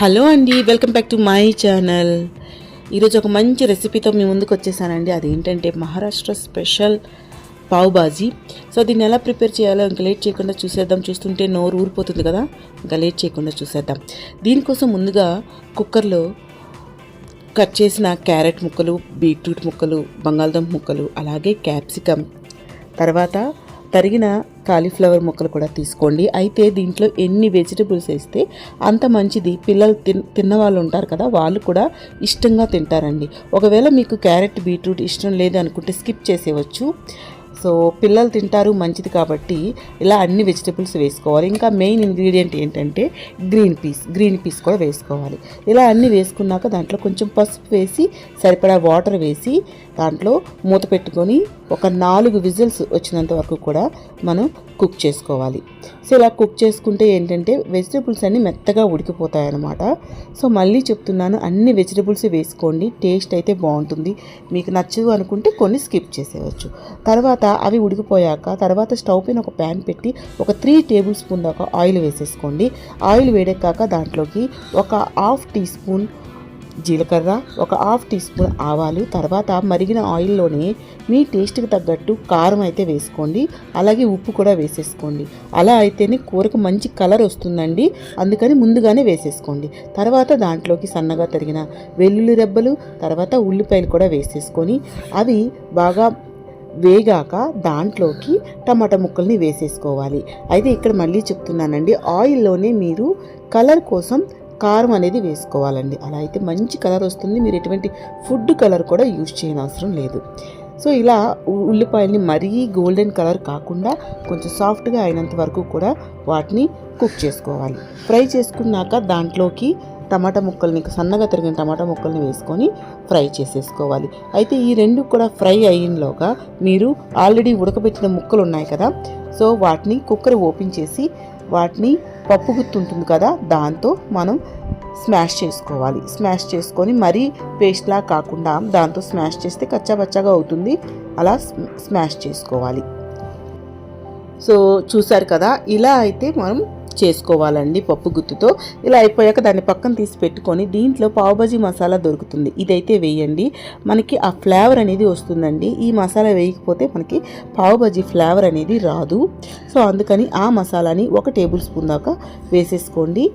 Hello అండి welcome back to my channel. ఈరోజు ఒక మంచి రెసిపీతో మీ ముందుకు వచ్చేసానండి. అదేంటంటే మహారాష్ట్ర స్పెషల్ పావ్ బాజీ. సో దీన్ని ఎలా ప్రిపేర్ చేయాలో ఇంకా లేట్ చేయకుండా చూసేద్దాం. చూస్తుంటే నోరు ఊరిపోతుంది కదా ఇంకా లేట్ చేయకుండా చూసేద్దాం. దీనికోసం ముందుగా కుక్కర్లో కట్ చేసిన క్యారెట్ ముక్కలు బీట్రూట్ ముక్కలు బంగాళదుంప ముక్కలు అలాగే క్యాప్సికమ్ తర్వాత తరిగిన కాలీఫ్లవర్ ముక్కలు కూడా తీసుకోండి. అయితే దీంట్లో ఎన్ని వెజిటబుల్స్ వేస్తే అంత మంచిది. పిల్లలు తిన్ తిన్న వాళ్ళు ఉంటారు కదా వాళ్ళు కూడా ఇష్టంగా తింటారండి. ఒకవేళ మీకు క్యారెట్ బీట్రూట్ ఇష్టం లేదు అనుకుంటే స్కిప్ చేసేవచ్చు సో పిల్లలు తింటారు మంచిది కాబట్టి ఇలా అన్ని వెజిటబుల్స్ వేసుకోవాలి. ఇంకా మెయిన్ ఇంగ్రీడియంట్ ఏంటంటే గ్రీన్ పీస్ గ్రీన్ పీస్ కూడా వేసుకోవాలి. ఇలా అన్ని వేసుకున్నాక దాంట్లో కొంచెం పసుపు వేసి సరిపడా వాటర్ వేసి దాంట్లో మూత పెట్టుకొని ఒక నాలుగు విజిల్స్ వచ్చినంత వరకు కూడా మనం కుక్ చేసుకోవాలి. సో ఇలా కుక్ చేసుకుంటే ఏంటంటే వెజిటబుల్స్ అన్నీ మెత్తగా ఉడికిపోతాయి అన్నమాట సో మళ్ళీ చెప్తున్నాను అన్ని వెజిటబుల్స్ వేసుకోండి టేస్ట్ అయితే బాగుంటుంది. మీకు నచ్చదు అనుకుంటే కొన్ని స్కిప్ చేసేయచ్చు. తర్వాత అవి ఉడికిపోయాక తర్వాత స్టవ్ పైన ఒక ప్యాన్ పెట్టి ఒక త్రీ టేబుల్ స్పూన్ దాకా ఆయిల్ వేసేసుకోండి. ఆయిల్ వేడెక్కాక దాంట్లోకి ఒక హాఫ్ టీ స్పూన్ జీలకర్ర ఒక హాఫ్ టీ స్పూన్ ఆవాలు తర్వాత మరిగిన ఆయిల్లోనే మీ టేస్ట్కి తగ్గట్టు కారం అయితే వేసుకోండి. అలాగే ఉప్పు కూడా వేసేసుకోండి. అలా అయితేనే కూరకు మంచి కలర్ వస్తుందండి. అందుకని ముందుగానే వేసేసుకోండి. తర్వాత దాంట్లోకి సన్నగా తరిగిన వెల్లుల్లి రెబ్బలు తర్వాత ఉల్లిపాయలు కూడా వేసేసుకొని అవి బాగా వేగాక దాంట్లోకి టమాటా ముక్కల్ని వేసేసుకోవాలి. అయితే ఇక్కడ మళ్ళీ చెప్తున్నానండి ఆయిల్లోనే మీరు కలర్ కోసం కారం అనేది వేసుకోవాలండి. అలా అయితే మంచి కలర్ వస్తుంది. మీరు ఎటువంటి ఫుడ్ కలర్ కూడా యూజ్ చేయని అవసరం లేదు. సో ఇలా ఉల్లిపాయల్ని మరీ గోల్డెన్ కలర్ కాకుండా కొంచెం సాఫ్ట్గా అయినంత వరకు కూడా వాటిని కుక్ చేసుకోవాలి. ఫ్రై చేసుకున్నాక దాంట్లోకి టమాటా ముక్కల్ని సన్నగా తరిగిన టమాటా ముక్కల్ని వేసుకొని ఫ్రై చేసేసుకోవాలి. అయితే ఈ రెండు కూడా ఫ్రై అయినలోగా మీరు ఆల్రెడీ ఉడకబెట్టిన ముక్కలు ఉన్నాయి కదా సో వాటిని కుక్కర్ ఓపెన్ చేసి వాటిని పప్పు గుత్తి ఉంటుంది కదా దాంతో మనం స్మాష్ చేసుకోవాలి. స్మాష్ చేసుకొని మరీ పేస్ట్లా కాకుండా దాంతో స్మాష్ చేస్తే కచ్చాబచ్చాగా అవుతుంది. అలా స్మాష్ చేసుకోవాలి. సో చూసారు కదా ఇలా అయితే మనం చేసుకోవాలండి పప్పు గుత్తుతో. ఇలా అయిపోయాక దాన్ని పక్కన తీసి పెట్టుకొని దీంట్లో పావుబజీ మసాలా దొరుకుతుంది. ఇదైతే వేయండి. మనకి ఆ ఫ్లేవర్ అనేది వస్తుందండి. ఈ మసాలా వేయకపోతే మనకి పావుబజీ ఫ్లేవర్ అనేది రాదు. సో అందుకని ఆ మసాలాని ఒక టేబుల్ స్పూన్ దాకా వేసేసుకోండి.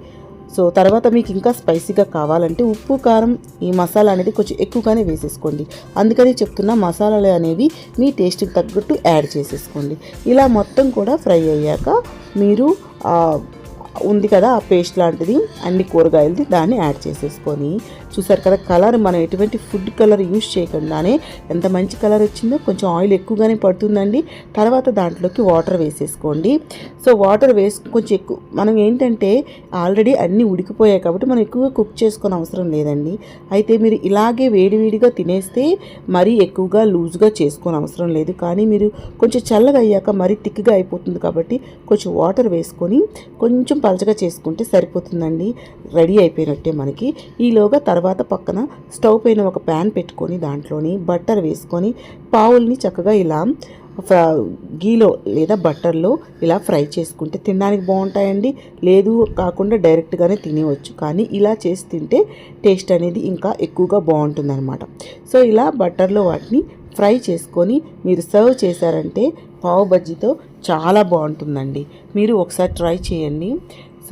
సో తర్వాత మీకు ఇంకా స్పైసీగా కావాలంటే ఉప్పు కారం ఈ మసాలా అనేది కొంచెం ఎక్కువగానే వేసేసుకోండి. అందుకని చెప్తున్న మసాలాలు అనేవి మీ టేస్ట్కి తగ్గట్టు యాడ్ చేసేసుకోండి. ఇలా మొత్తం కూడా ఫ్రై అయ్యాక మీరు ఉంది కదా ఆ పేస్ట్ లాంటిది అన్ని కూరగాయలది దాన్ని యాడ్ చేసేసుకొని చూసారు కదా కలర్ మనం ఎటువంటి ఫుడ్ కలర్ యూస్ చేయకుండానే ఎంత మంచి కలర్ వచ్చిందో కొంచెం ఆయిల్ ఎక్కువగానే పడుతుందండి. తర్వాత దాంట్లోకి వాటర్ వేసేసుకోండి. సో వాటర్ వేసి కొంచెం ఎక్కువ మనం ఏంటంటే ఆల్రెడీ అన్నీ ఉడికిపోయాయి కాబట్టి మనం ఎక్కువగా కుక్ చేసుకొని అవసరం లేదండి. అయితే మీరు ఇలాగే వేడివేడిగా తినేస్తే మరీ ఎక్కువగా లూజ్గా చేసుకోని అవసరం లేదు. కానీ మీరు కొంచెం చల్లగా అయ్యాక మరీ థిక్గా అయిపోతుంది కాబట్టి కొంచెం వాటర్ వేసుకొని కొంచెం పలచగా చేసుకుంటే సరిపోతుందండి. రెడీ అయిపోయినట్టే మనకి. ఈలోగా తర్వాత పక్కన స్టవ్ పైన ఒక ప్యాన్ పెట్టుకొని దాంట్లోని బట్టర్ వేసుకొని పావుల్ని చక్కగా ఇలా గీలో లేదా బట్టర్లో ఇలా ఫ్రై చేసుకుంటే తినడానికి బాగుంటాయండి. లేదు కాకుండా డైరెక్ట్గానే తినేవచ్చు. కానీ ఇలా చేసి తింటే టేస్ట్ అనేది ఇంకా ఎక్కువగా బాగుంటుందన్నమాట. సో ఇలా బట్టర్లో వాటిని ఫ్రై చేసుకొని మీరు సర్వ్ చేశారంటే పావు బజ్జీతో చాలా బాగుంటుందండి. మీరు ఒకసారి ట్రై చేయండి.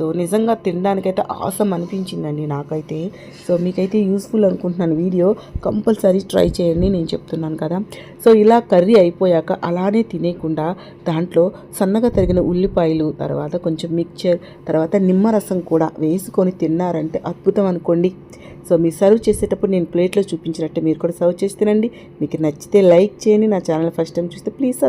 సో నిజంగా తినడానికైతే ఆసం అనిపించిందండి నాకైతే. సో మీకైతే యూస్ఫుల్ అనుకుంటున్నాను వీడియో. కంపల్సరీ ట్రై చేయండి నేను చెప్తున్నాను కదా. సో ఇలా కర్రీ అయిపోయాక అలానే తినేయకుండా దాంట్లో సన్నగా తరిగిన ఉల్లిపాయలు తర్వాత కొంచెం మిక్చర్ తర్వాత నిమ్మరసం కూడా వేసుకొని తిన్నారంటే అద్భుతం అనుకోండి. సో మీరు సర్వ్ చేసేటప్పుడు నేను ప్లేట్లో చూపించినట్టు మీరు కూడా సర్వ్ చేసి తినండి. మీకు నచ్చితే లైక్ చేయండి. నా ఛానల్ ఫస్ట్ టైం చూస్తే ప్లీజ్